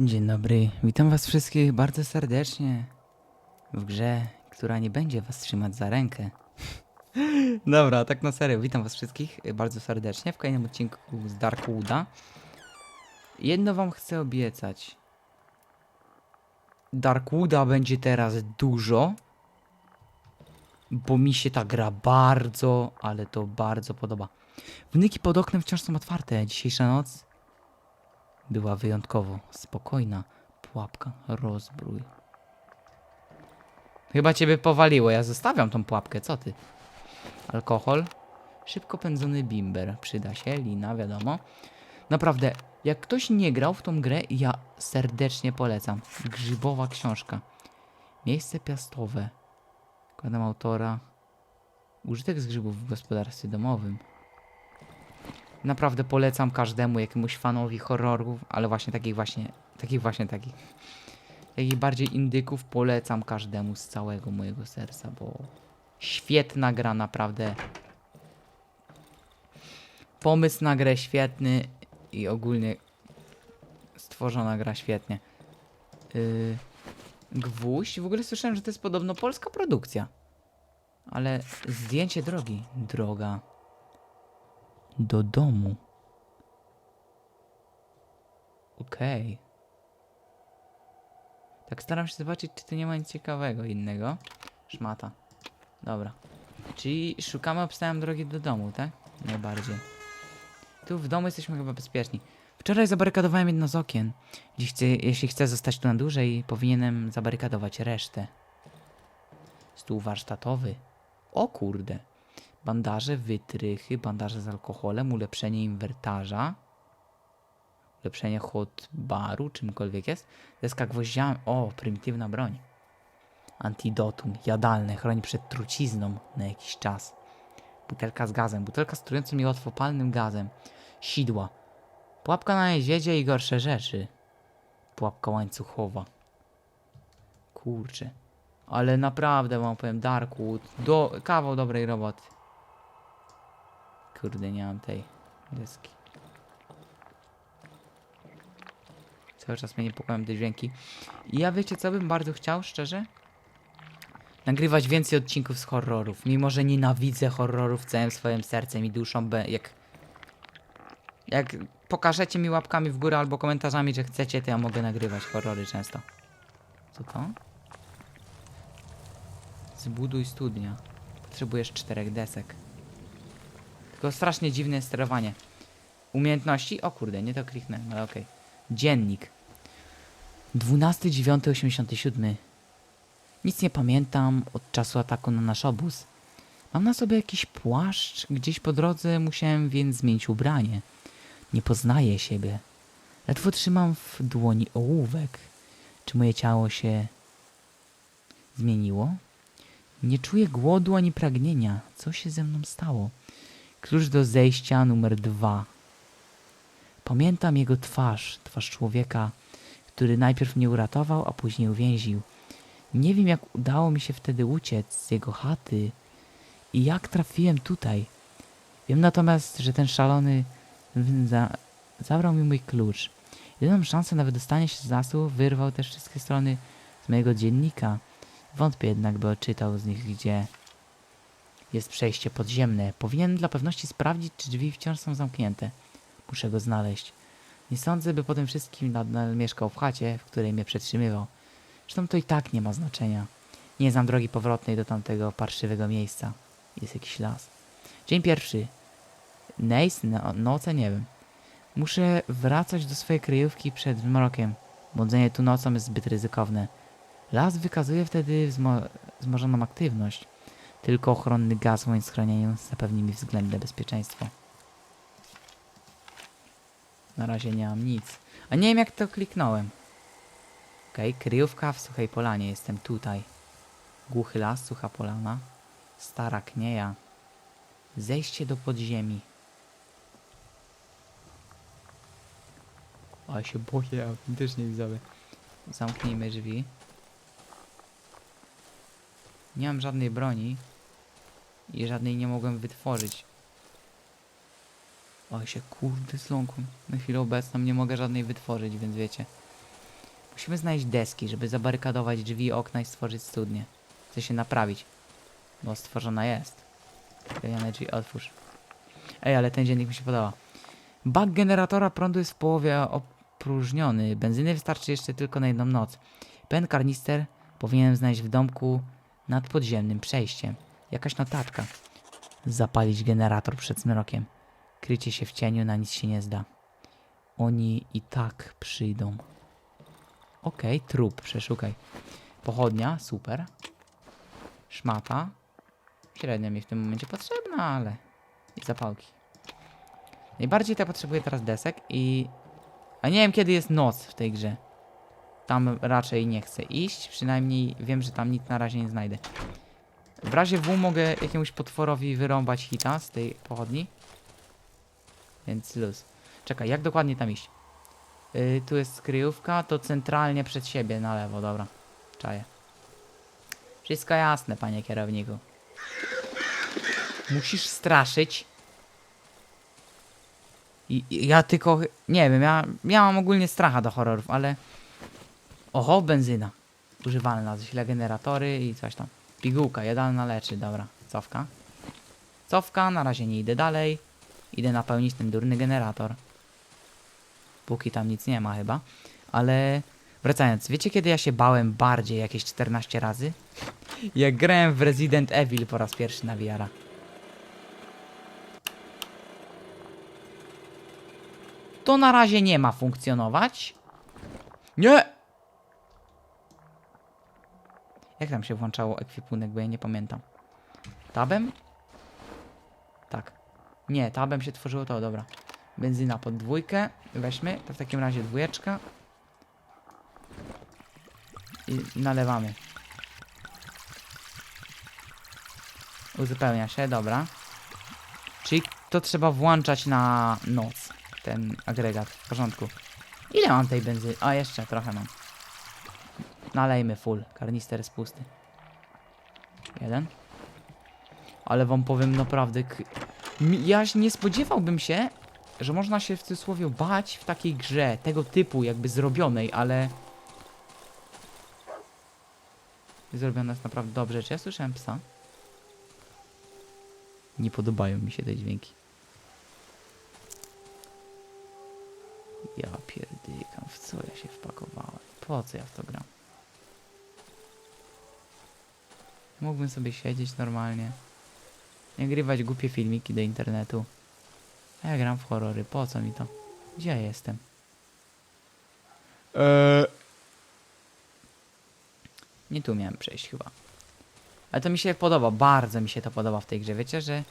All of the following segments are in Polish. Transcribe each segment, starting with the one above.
Dzień dobry, witam was wszystkich bardzo serdecznie w grze, która nie będzie was trzymać za rękę. Dobra, tak na serio, witam was wszystkich bardzo serdecznie w kolejnym odcinku z Darkwooda. Jedno wam chcę obiecać. Darkwooda będzie teraz dużo, bo mi się ta gra bardzo, ale to bardzo podoba. Wnyki pod oknem wciąż są otwarte. Dzisiejsza noc była wyjątkowo spokojna. Pułapka, rozbrój. Chyba ciebie powaliło, ja zostawiam tą pułapkę, co ty? Alkohol. Szybko pędzony bimber. Przyda się, lina, wiadomo. Naprawdę, jak ktoś nie grał w tą grę, ja serdecznie polecam. Grzybowa książka. Miejsce piastowe. Kładam autora. Użytek z grzybów w gospodarstwie domowym. Naprawdę polecam każdemu jakiemuś fanowi horrorów, ale właśnie takich właśnie, takich właśnie takich. Takich bardziej indyków polecam każdemu z całego mojego serca, bo świetna gra naprawdę. Pomysł na grę świetny i ogólnie stworzona gra świetnie. Yy, gwóźdź, w ogóle słyszałem, że to jest podobno polska produkcja. Ale zdjęcie drogi, droga do domu. Okej. Tak staram się zobaczyć, czy tu nie ma nic ciekawego innego. Szmata. Dobra. Czyli szukamy obstałem drogi do domu, tak? Najbardziej. Tu w domu jesteśmy chyba bezpieczni. Wczoraj zabarykadowałem jedno z okien. Dziś chcę, jeśli chcę zostać tu na dłużej, powinienem zabarykadować resztę. Stół warsztatowy. O kurde. Bandaże, wytrychy, bandaże z alkoholem, ulepszenie inwertarza, ulepszenie hot baru, czymkolwiek jest. Deska gwoździami. O, prymitywna broń. Antidotum, jadalne, chroni przed trucizną na jakiś czas. Butelka z gazem, butelka z trującym i łatwopalnym gazem. Sidła. Pułapka na niedźwiedzie i gorsze rzeczy. Pułapka łańcuchowa. Kurczę. Ale naprawdę wam powiem, Darkwood, do, kawał dobrej roboty. Kurde, nie mam tej deski. Cały czas mnie niepokoją te dźwięki. I ja wiecie co bym bardzo chciał, szczerze? Nagrywać więcej odcinków z horrorów. Mimo, że nienawidzę horrorów całym swoim sercem i duszą, jak... Jak pokażecie mi łapkami w górę albo komentarzami, że chcecie, to ja mogę nagrywać horrory często. Co to? Zbuduj studnia. Potrzebujesz czterech desek. Tylko strasznie dziwne sterowanie. Umiejętności? O kurde, nie to kliknąłem, ale okej. Dziennik. 12.9.87. Nic nie pamiętam od czasu ataku na nasz obóz. Mam na sobie jakiś płaszcz, gdzieś po drodze musiałem więc zmienić ubranie. Nie poznaję siebie. Ledwo trzymam w dłoni ołówek. Czy moje ciało się zmieniło? Nie czuję głodu ani pragnienia. Co się ze mną stało? Klucz do zejścia numer dwa. Pamiętam jego twarz, twarz człowieka, który najpierw mnie uratował, a później uwięził. Nie wiem, jak udało mi się wtedy uciec z jego chaty i jak trafiłem tutaj. Wiem natomiast, że ten szalony za zabrał mi mój klucz. Jedyną szansę na wydostanie się z lasu wyrwał też wszystkie strony z mojego dziennika. Wątpię jednak, by odczytał z nich, gdzie jest przejście podziemne. Powinien dla pewności sprawdzić, czy drzwi wciąż są zamknięte. Muszę go znaleźć. Nie sądzę, by po tym wszystkim nadal mieszkał w chacie, w której mnie przetrzymywał. Zresztą to i tak nie ma znaczenia. Nie znam drogi powrotnej do tamtego parszywego miejsca. Jest jakiś las. Dzień pierwszy. Nejs? No, noce? Nie wiem. Muszę wracać do swojej kryjówki przed mrokiem. Błądzenie tu nocą jest zbyt ryzykowne. Las wykazuje wtedy wzmo- wzmożoną aktywność. Tylko ochronny gaz moim schronieniu zapewni mi względne bezpieczeństwo. Na razie nie mam nic. A nie wiem jak to kliknąłem. Okej, kryjówka w suchej polanie. Jestem tutaj. Głuchy las, sucha polana. Stara knieja. Zejście do podziemi. O, ja się boję, autentycznie widzowie. Zamknijmy drzwi. Nie mam żadnej broni. I żadnej nie mogłem wytworzyć. O, ja się kurde zląkłem. Na chwilę obecną nie mogę żadnej wytworzyć, więc wiecie. Musimy znaleźć deski, żeby zabarykadować drzwi, okna i stworzyć studnię. Chce się naprawić. Bo stworzona jest. Klejane drzwi, otwórz. Ej, ale ten dziennik mi się podoba. Bak generatora prądu jest w połowie opróżniony. Benzyny wystarczy jeszcze tylko na jedną noc. Pen karnister powinienem znaleźć w domku nad podziemnym przejściem. Jakaś notaczka. Zapalić generator przed zmrokiem. Krycie się w cieniu na nic się nie zda. Oni i tak przyjdą. Okej, trup, przeszukaj. Pochodnia, super. Szmata. Średnio mi w tym momencie potrzebna, ale... I zapałki. Najbardziej to potrzebuję teraz desek i... A nie wiem kiedy jest noc w tej grze. Tam raczej nie chcę iść, przynajmniej wiem, że tam nic na razie nie znajdę. W razie W mogę jakiemuś potworowi wyrąbać hita z tej pochodni. Więc luz. Czekaj, jak dokładnie tam iść? Yy, tu jest skryjówka, to centralnie przed siebie na lewo, dobra. Czaję. Wszystko jasne, panie kierowniku. Musisz straszyć. I ja tylko, nie wiem, ja, ja mam ogólnie stracha do horrorów, ale... Oho, benzyna. Używalna, zasila generatory i coś tam. Pigułka, jadalna leczy, dobra. Cofka. Cofka, na razie nie idę dalej. Idę napełnić ten durny generator. Póki tam nic nie ma chyba. Ale wracając, wiecie kiedy ja się bałem bardziej jakieś 14 razy? Jak grałem w Resident Evil po raz pierwszy na VR-a. To na razie nie ma funkcjonować. Nie! Jak tam się włączało ekwipunek, bo ja nie pamiętam. Tabem? Tak. Nie, tabem się tworzyło to, dobra. Benzyna pod dwójkę. Weźmy, to w takim razie dwójeczka. I nalewamy. Uzupełnia się, dobra. Czyli to trzeba włączać na noc. Ten agregat. W porządku. Ile mam tej benzyny? A, jeszcze trochę mam. Nalejmy full. Karnister jest pusty. Jeden. Ale wam powiem naprawdę. Ja nie spodziewałbym się, że można się w cudzysłowie bać w takiej grze tego typu, jakby zrobionej, ale. Zrobiona jest naprawdę dobrze. Czy ja słyszałem psa? Nie podobają mi się te dźwięki. Ja pierdykam, w co ja się wpakowałem? Po co ja w to gram? Mógłbym sobie siedzieć normalnie. Nagrywać głupie filmiki do internetu. A ja gram w horrory, po co mi to? Gdzie ja jestem? Eee. Nie tu miałem przejść chyba. Ale to mi się podoba, bardzo mi się to podoba w tej grze. Wiecie, że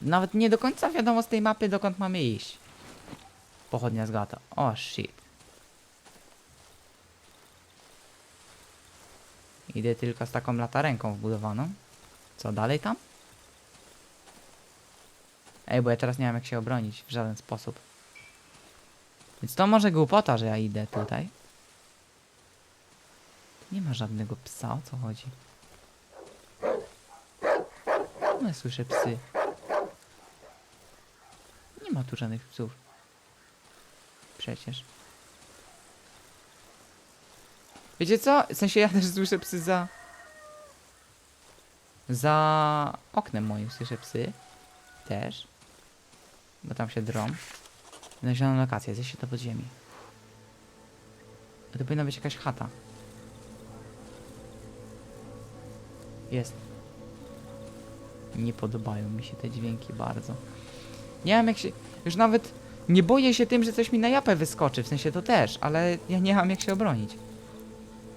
nawet nie do końca wiadomo z tej mapy dokąd mamy iść. Pochodnia z gata. O shit. Idę tylko z taką latarenką wbudowaną. Co dalej tam? Ej, bo ja teraz nie wiem jak się obronić w żaden sposób. Więc to może głupota, że ja idę tutaj. Nie ma żadnego psa, o co chodzi? No ja słyszę psy. Nie ma tu żadnych psów. Przecież. Wiecie co? W sensie ja też słyszę psy za... Za oknem moim słyszę psy. Też. Bo tam się drą. Znaleziono lokację, zejście do podziemi. To powinna być jakaś chata. Jest. Nie podobają mi się te dźwięki bardzo. Nie wiem jak się... Już nawet nie boję się tym, że coś mi na japę wyskoczy, w sensie to też, ale ja nie mam jak się obronić.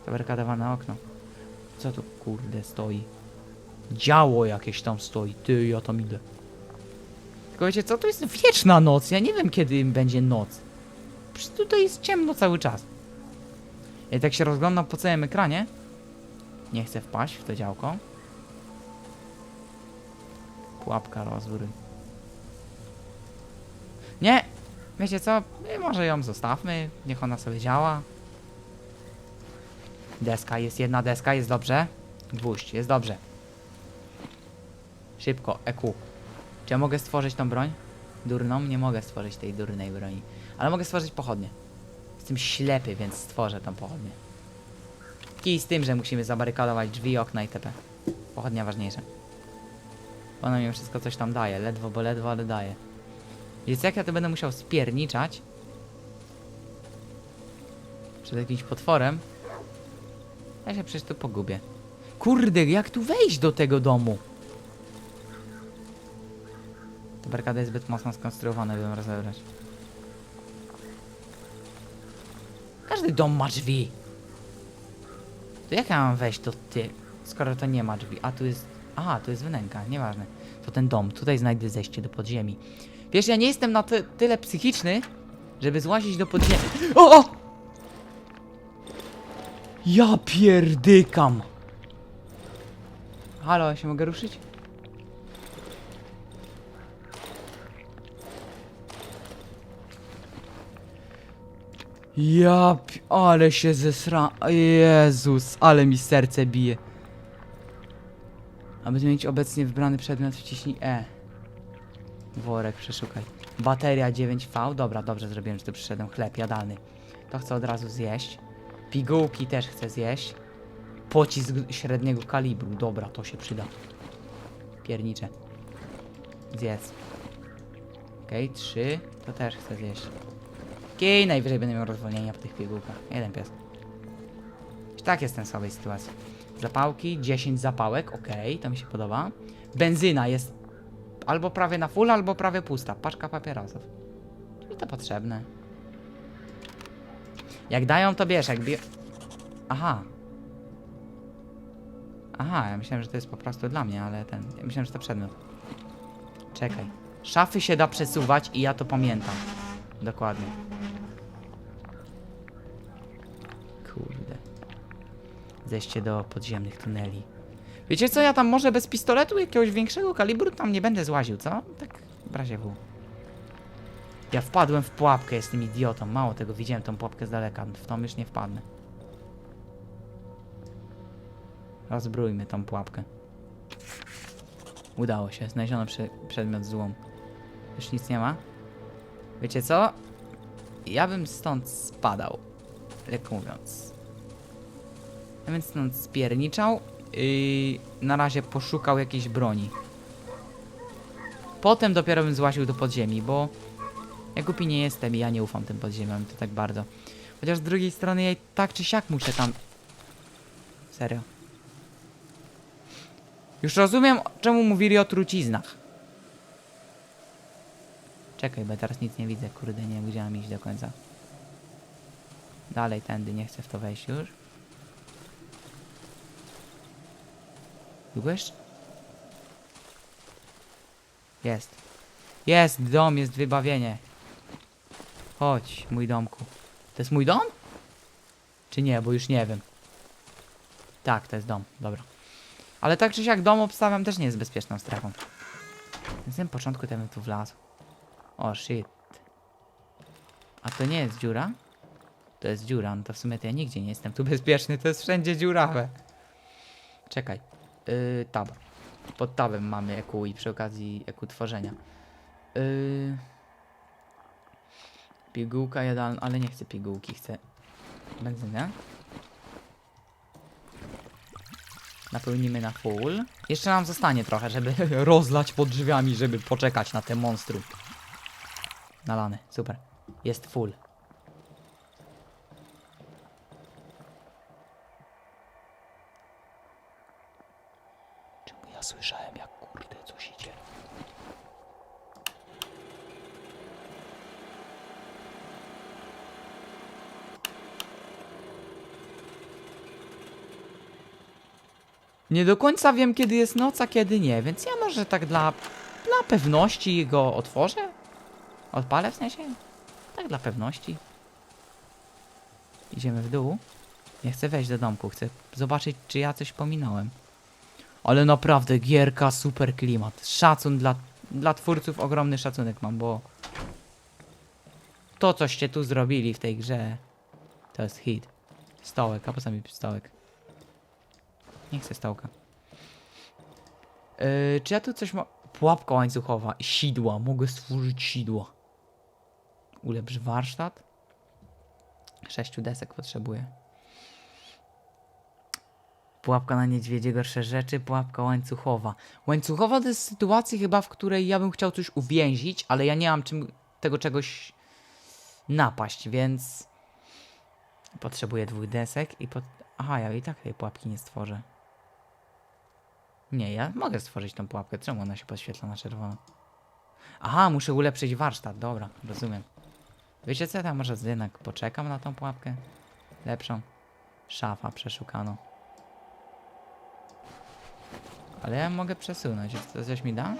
Zabarkadowane okno. Co tu kurde stoi? Działo jakieś tam stoi. Ty, ja tam idę. Tylko wiecie co, to jest wieczna noc. Ja nie wiem kiedy będzie noc. Przecież tutaj jest ciemno cały czas. Ja tak się rozglądam po całym ekranie. Nie chcę wpaść w to działko. Pułapka rozwór. Nie! Wiecie co? Może ją zostawmy. Niech ona sobie działa. Deska, jest jedna deska, jest dobrze. Gwóźdź, jest dobrze. Szybko, EQ. Czy ja mogę stworzyć tą broń? Durną? Nie mogę stworzyć tej durnej broni. Ale mogę stworzyć pochodnie. Jestem ślepy, więc stworzę tą pochodnię. Kij z tym, że musimy zabarykadować drzwi, okna itp. Pochodnia ważniejsza. Ona mi wszystko coś tam daje. Ledwo, bo ledwo, ale daje. Więc jak ja to będę musiał spierniczać przed jakimś potworem, ja się przecież tu pogubię. Kurde, jak tu wejść do tego domu? Ta barykada jest zbyt mocno skonstruowana, by ją rozebrać. Każdy dom ma drzwi. To jak ja mam wejść do ty, skoro to nie ma drzwi? A tu jest... Aha, tu jest wnęka, nieważne. To ten dom, tutaj znajdę zejście do podziemi. Wiesz, ja nie jestem na ty tyle psychiczny, żeby złazić do podziemi. O! o! Ja pierdykam! Halo, ja się mogę ruszyć? Ja, ale się zesra... Jezus, ale mi serce bije. Aby zmienić obecnie wybrany przedmiot, wciśnij E. Worek, przeszukaj. Bateria 9V, dobra, dobrze zrobiłem, że tu przyszedłem. Chleb jadalny. To chcę od razu zjeść. Pigułki też chcę zjeść. Pocisk średniego kalibru, dobra, to się przyda. Piernicze. Zjedz. Okej, trzy, to też chcę zjeść. Kij, najwyżej będę miał rozwolnienia po tych pigułkach. Jeden pies. I tak jestem w słabej sytuacji. Zapałki, 10 zapałek, okej, to mi się podoba. Benzyna jest albo prawie na full, albo prawie pusta. Paczka papierosów. Czyli to potrzebne. Jak dają, to bierz, jak bie... Aha. Aha, ja myślałem, że to jest po prostu dla mnie, ale ten... Ja myślałem, że to przedmiot. Czekaj. Szafy się da przesuwać i ja to pamiętam. Dokładnie. Kurde. Zejście do podziemnych tuneli. Wiecie co, ja tam może bez pistoletu jakiegoś większego kalibru tam nie będę złaził, co? Tak w razie W. Ja wpadłem w pułapkę, jestem idiotą. Mało tego, widziałem tą pułapkę z daleka. W tą już nie wpadnę. Rozbrójmy tą pułapkę. Udało się, znaleziono prze przedmiot złom. Już nic nie ma? Wiecie co? Ja bym stąd spadał. Lekko mówiąc. Ja bym stąd spierniczał i na razie poszukał jakiejś broni. Potem dopiero bym złaził do podziemi, bo ja głupi nie jestem i ja nie ufam tym podziemiom to tak bardzo. Chociaż z drugiej strony ja tak czy siak muszę tam... Serio. Już rozumiem, czemu mówili o truciznach. Czekaj, bo teraz nic nie widzę, kurde, nie wiem, gdzie iść do końca. Dalej tędy, nie chcę w to wejść już. Długo jeszcze? Jest. Jest dom, jest wybawienie. Chodź, mój domku. To jest mój dom? Czy nie, bo już nie wiem. Tak, to jest dom, dobra. Ale tak czy siak dom obstawiam też nie jest bezpieczną strefą. Na początku to bym tu wlazł. O shit. A to nie jest dziura? To jest dziura, no to w sumie to ja nigdzie nie jestem tu bezpieczny, to jest wszędzie dziurawe. Czekaj. Yy, tab. Pod tabem mamy EQ i przy okazji EQ tworzenia. Yy... Pigułka jadalna, ale nie chcę pigułki, chcę benzynę. Napełnimy na full. Jeszcze nam zostanie trochę, żeby rozlać pod drzwiami, żeby poczekać na te monstrum. Nalane, super. Jest full. Czemu ja słyszałem jak kurde coś idzie? Nie do końca wiem kiedy jest noc, a kiedy nie, więc ja może tak dla, dla pewności go otworzę? Odpalę w sensie? Tak dla pewności. Idziemy w dół. Nie chcę wejść do domku, chcę zobaczyć czy ja coś pominąłem. Ale naprawdę gierka, super klimat. Szacun dla, dla twórców, ogromny szacunek mam, bo to coście tu zrobili w tej grze to jest hit. Stołek, a po co mi stołek? Nie chcę stołka. Yy, czy ja tu coś ma... Pułapka łańcuchowa, sidła, mogę stworzyć sidła. Ulepsz warsztat. Sześciu desek potrzebuję. Pułapka na niedźwiedzie, gorsze rzeczy, pułapka łańcuchowa. Łańcuchowa to jest sytuacja chyba, w której ja bym chciał coś uwięzić, ale ja nie mam czym tego czegoś napaść, więc potrzebuję dwóch desek i pot... Aha, ja i tak tej pułapki nie stworzę. Nie, ja mogę stworzyć tą pułapkę. Czemu ona się podświetla na czerwono? Aha, muszę ulepszyć warsztat. Dobra, rozumiem. Wiecie co, ja może jednak poczekam na tą pułapkę? Lepszą. Szafa przeszukano. Ale ja mogę przesunąć. To coś mi da?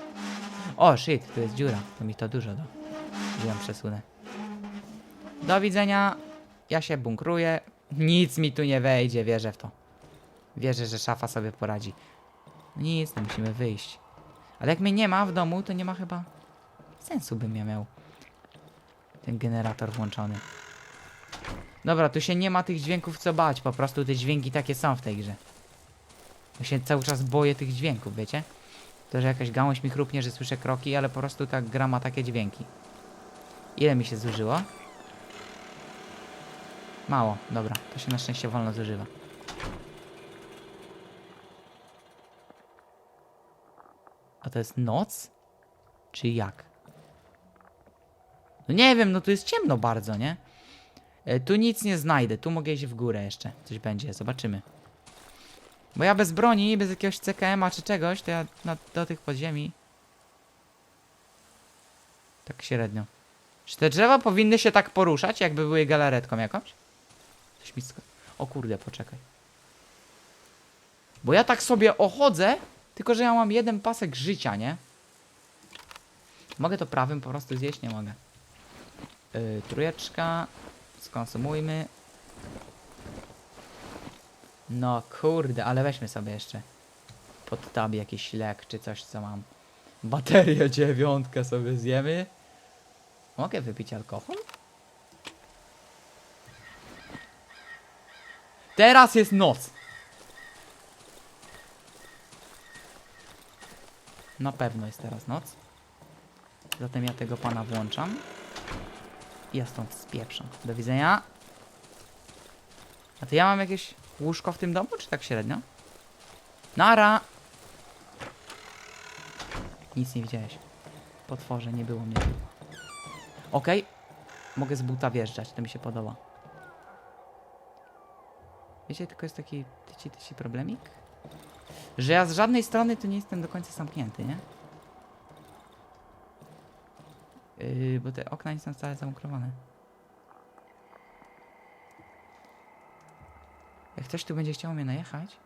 O, shit, tu jest dziura. To mi to dużo da. że ją przesunę. Do widzenia. Ja się bunkruję. Nic mi tu nie wejdzie, wierzę w to. Wierzę, że szafa sobie poradzi. Nic, no musimy wyjść. Ale jak mnie nie ma w domu, to nie ma chyba sensu bym ja miał ten generator włączony. Dobra, tu się nie ma tych dźwięków co bać, po prostu te dźwięki takie są w tej grze. Ja się cały czas boję tych dźwięków, wiecie? To, że jakaś gałąź mi chrupnie, że słyszę kroki, ale po prostu ta gra ma takie dźwięki. Ile mi się zużyło? Mało, dobra, to się na szczęście wolno zużywa. A to jest noc? Czy jak? No nie wiem, no tu jest ciemno bardzo, nie? E, tu nic nie znajdę, tu mogę iść w górę jeszcze. Coś będzie, zobaczymy. Bo ja bez broni, bez jakiegoś CKM-a czy czegoś, to ja na, do tych podziemi... Tak średnio. Czy te drzewa powinny się tak poruszać, jakby były galaretką jakąś? Coś mi O kurde, poczekaj. Bo ja tak sobie ochodzę, tylko że ja mam jeden pasek życia, nie? Mogę to prawym po prostu zjeść? Nie mogę. Yy, trójeczka. Skonsumujmy. No kurde, ale weźmy sobie jeszcze pod tab jakiś lek czy coś co mam. Baterię dziewiątkę sobie zjemy. Mogę wypić alkohol? Teraz jest noc. Na pewno jest teraz noc. Zatem ja tego pana włączam. I ja stąd spieprzam. Do widzenia. A to ja mam jakieś łóżko w tym domu, czy tak średnio? Nara! Nic nie widziałeś. Potworze, nie było mnie. tu. Okej. Mogę z buta wjeżdżać, to mi się podoba. Wiecie, tylko jest taki tyci, tyci problemik? Że ja z żadnej strony tu nie jestem do końca zamknięty, nie? Yy, bo te okna nie są wcale zamukrowane. Jak ktoś tu będzie chciał mnie najechać,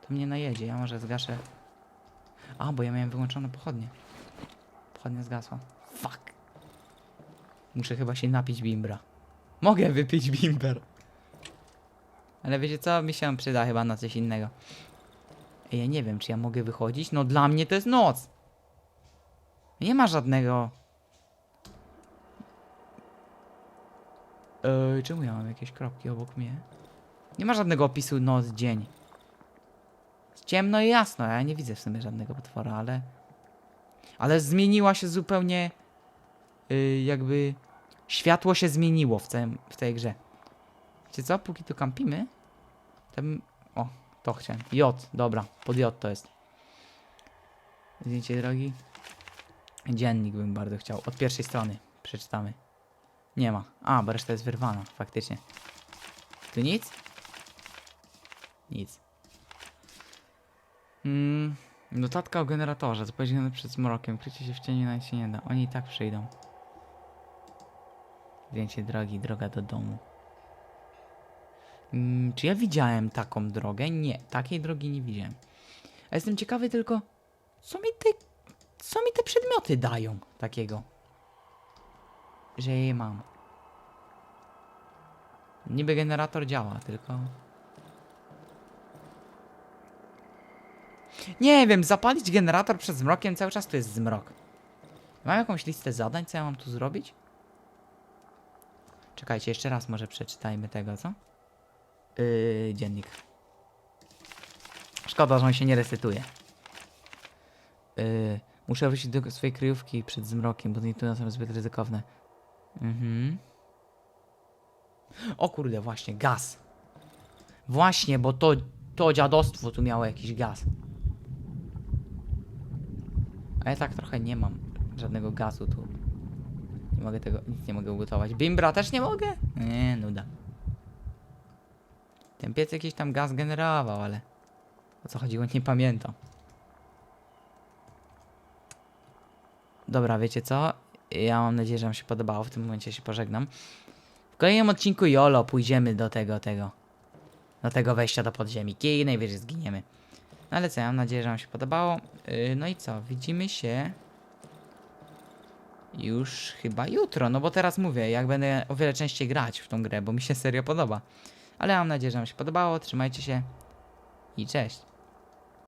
to mnie najedzie. Ja może zgaszę. A, bo ja miałem wyłączone pochodnie. Pochodnia zgasła. Fuck. Muszę chyba się napić bimbra. Mogę wypić bimber. Ale wiecie co? Mi się przyda chyba na coś innego. Ja nie wiem, czy ja mogę wychodzić. No dla mnie to jest noc. Nie ma żadnego... Ej, czemu ja mam jakieś kropki obok mnie? Nie ma żadnego opisu noc, dzień. Jest ciemno i jasno, ja nie widzę w sumie żadnego potwora, ale... Ale zmieniła się zupełnie... Yy, jakby... Światło się zmieniło w, całym, w tej grze. Wiecie co? Póki tu kampimy, bym... O, to chciałem. J, dobra, pod J to jest. Zdjęcie drogi. Dziennik bym bardzo chciał. Od pierwszej strony przeczytamy. Nie ma. A, bo reszta jest wyrwana, faktycznie. Tu nic? Nic. Mm, notatka o generatorze. Zapowiedziane przed zmrokiem. Krycie się w cieniu na nic się nie da. Oni i tak przyjdą. Zdjęcie drogi, droga do domu. Mm, czy ja widziałem taką drogę? Nie, takiej drogi nie widziałem. A jestem ciekawy tylko, co mi te, co mi te przedmioty dają takiego, że je mam. Niby generator działa, tylko... Nie wiem, zapalić generator przed zmrokiem, cały czas to jest zmrok. Mam jakąś listę zadań, co ja mam tu zrobić? Czekajcie, jeszcze raz może przeczytajmy tego, co? Yy, dziennik. Szkoda, że on się nie resetuje. Yy, muszę wrócić do swojej kryjówki przed zmrokiem, bo tu są zbyt ryzykowne. Mhm. O kurde, właśnie, gaz. Właśnie, bo to, to dziadostwo tu miało jakiś gaz. A ja tak trochę nie mam żadnego gazu tu. Nie mogę tego, nic nie mogę ugotować. Bimbra też nie mogę? Nie, nuda. Ten piec jakiś tam gaz generował, ale o co chodziło nie pamiętam. Dobra, wiecie co? Ja mam nadzieję, że wam się podobało. W tym momencie się pożegnam. W kolejnym odcinku YOLO pójdziemy do tego, tego. Do tego wejścia do podziemi. I najwyżej zginiemy. No ale co, ja mam nadzieję, że wam się podobało. Yy, no i co, widzimy się już chyba jutro, no bo teraz mówię, jak będę o wiele częściej grać w tą grę, bo mi się serio podoba. Ale mam nadzieję, że wam się podobało, trzymajcie się i cześć.